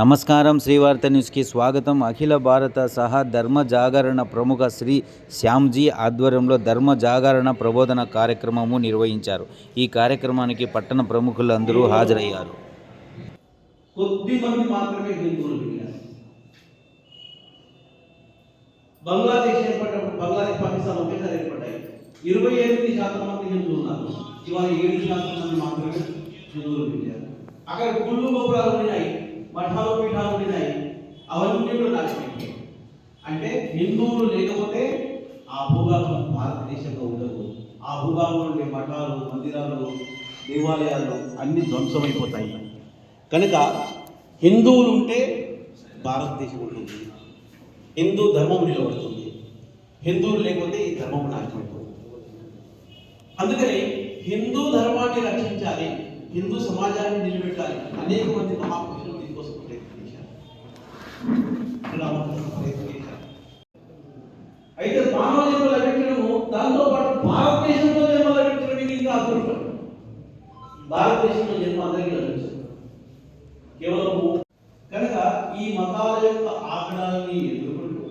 నమస్కారం శ్రీవార్త న్యూస్కి స్వాగతం. అఖిల భారత సహా ధర్మ జాగరణ ప్రముఖ శ్రీ శ్యామ్జీ ఆధ్వర్యంలో ధర్మ జాగరణ ప్రబోధన కార్యక్రమము నిర్వహించారు. ఈ కార్యక్రమానికి పట్టణ ప్రముఖులు అందరూ హాజరయ్యారు. కొద్ది మాత్రమే బంగ్లాదేశ్ ఏర్పడినప్పుడు బంగ్లాదేశ్ పాకిస్తాన్ ఒకేసారి ఏర్పడ్డాయి. ఇరవై ఎనిమిది శాతం మంది హిందువులు ఉన్నారు. ఇవాళ ఏడు శాతం మంది మాత్రమే హిందువులు మిగిలారు అక్కడ గుళ్ళు గోపురాలు ఉన్నాయి. మఠాలు అవన్నీ కూడా అంటే హిందువులు లేకపోతే ఆ భూభాగం భారతదేశంలో ఉండదు. ఆ భూభాగంలో ఉండే మఠాలు మందిరాలు దేవాలయాలు అన్ని ధ్వంసమైపోతాయి. కనుక హిందువులు ఉంటే భారతదేశం ఉంటుంది. హిందూ ధర్మం నిలబడుతుంది. హిందువులు లేకపోతే ఈ ధర్మం నాశమైపోతుంది అందుకని హిందూ ధర్మాన్ని రక్షించాలి హిందూ సమాజాన్ని నిలబెట్టాలి అనేక మంది మహాపురుషులు దీనికోసం భారతదేశంలో జన్మ లభించడం ఇది ఇంకా అదృష్టం భారతదేశంలో జన్మ అందరికీ లభించదు కేవలం కనుక ఈ మతాల యొక్క ఆగడాలని ఎదుర్కొంటూ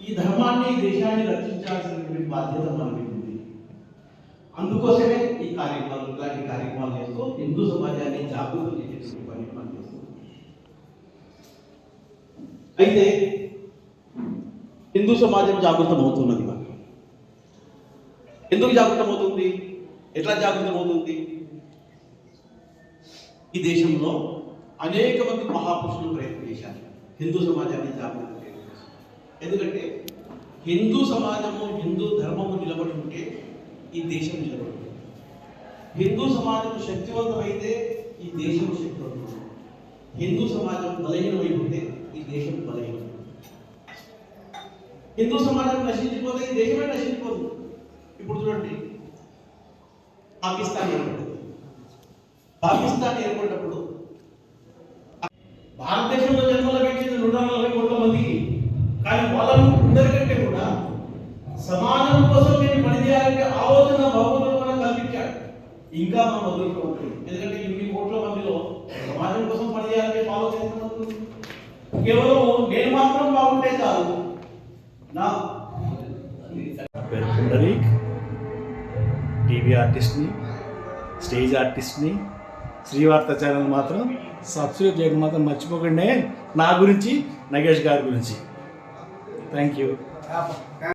ఈ ధర్మాన్ని ఈ దేశాన్ని రక్షించాల్సినటువంటి బాధ్యత మనకి ఉంది అందుకోసమే ఈ కార్యక్రమాలు ఇలాంటి కార్యక్రమాలు చేస్తూ హిందూ సమాజాన్ని జాగృతం చేసేటువంటి పని మనం చేస్తున్నాం అయితే హిందూ సమాజం జాగృతం అవుతున్నది ఇవాళ. ఎందుకు జాగృతం అవుతుంది ఎట్లా జాగృతం అవుతుంది ఈ దేశంలో అనేక మంది మహాపురుషులు ప్రయత్నం చేశారు. హిందూ సమాజాన్ని జాగృతం చేయడం ఎందుకంటే హిందూ సమాజము హిందూ ధర్మము నిలబడి ఉంటే ఈ దేశం నిలబడి హిందూ సమాజం శక్తివంతమైతే ఈ దేశం శక్తివంతం హిందూ సమాజం బలహీనమైపోతే ఈ దేశం బలహీనం హిందూ సమాజం నశించిపోతే ఈ దేశమే నశించిపోతుంది. ఇప్పుడు చూడండి పాకిస్తాన్ ఏర్పడింది. పాకిస్తాన్ ఏర్పడినప్పుడు భారతదేశంలో జన్మలో లభించింది నూట నలభై కోట్ల మందికి కానీ వాళ్ళను అందరికంటే కూడా సమాజం కోసం నేను పనిచేయాలంటే ఆలోచన భగవంతుడు మనం కల్పించాడు. ఇంకా మనం వదులుకోవాలి ఎందుకంటే ఇన్ని కోట్ల మందిలో సమాజం కోసం పనిచేయాలంటే ఆలోచన కేవలం నేను మాత్రం బాగుంటే చాలు. నా పేరు టీవీ ఆర్టిస్ట్ని స్టేజ్ ఆర్టిస్ట్ని శ్రీవార్త ఛానల్ మాత్రం సబ్స్క్రైబ్ చేయడం మాత్రం మర్చిపోకండి. నా గురించి నగేష్ గారి గురించి. Thank you.